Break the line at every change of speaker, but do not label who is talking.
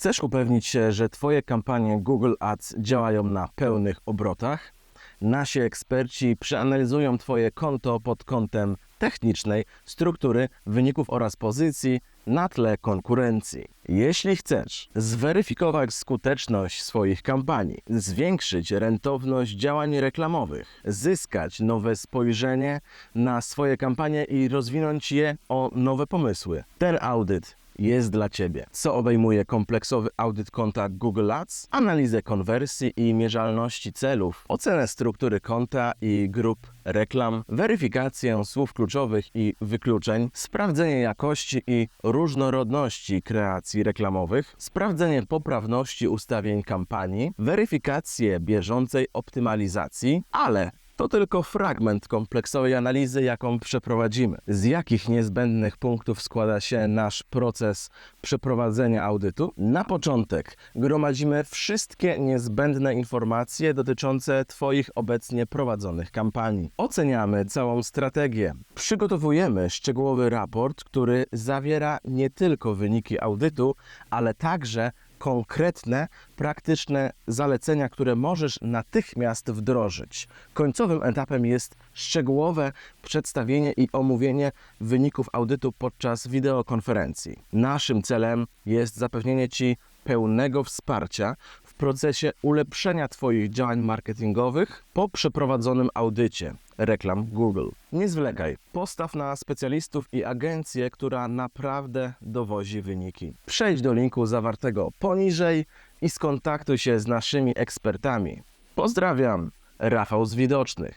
Chcesz upewnić się, że Twoje kampanie Google Ads działają na pełnych obrotach? Nasi eksperci przeanalizują Twoje konto pod kątem technicznej, struktury, wyników oraz pozycji na tle konkurencji. Jeśli chcesz zweryfikować skuteczność swoich kampanii, zwiększyć rentowność działań reklamowych, zyskać nowe spojrzenie na swoje kampanie i rozwinąć je o nowe pomysły, ten audyt jest dla Ciebie. Co obejmuje kompleksowy audyt konta Google Ads, analizę konwersji i mierzalności celów, ocenę struktury konta i grup reklam, weryfikację słów kluczowych i wykluczeń, sprawdzenie jakości i różnorodności kreacji reklamowych, sprawdzenie poprawności ustawień kampanii, weryfikację bieżącej optymalizacji, ale to tylko fragment kompleksowej analizy, jaką przeprowadzimy. Z jakich niezbędnych punktów składa się nasz proces przeprowadzenia audytu? Na początek gromadzimy wszystkie niezbędne informacje dotyczące Twoich obecnie prowadzonych kampanii. Oceniamy całą strategię. Przygotowujemy szczegółowy raport, który zawiera nie tylko wyniki audytu, ale także konkretne, praktyczne zalecenia, które możesz natychmiast wdrożyć. Końcowym etapem jest szczegółowe przedstawienie i omówienie wyników audytu podczas wideokonferencji. Naszym celem jest zapewnienie Ci pełnego wsparcia procesie ulepszenia Twoich działań marketingowych po przeprowadzonym audycie reklam Google. Nie zwlekaj, postaw na specjalistów i agencję, która naprawdę dowozi wyniki. Przejdź do linku zawartego poniżej i skontaktuj się z naszymi ekspertami. Pozdrawiam, Rafał z Widocznych.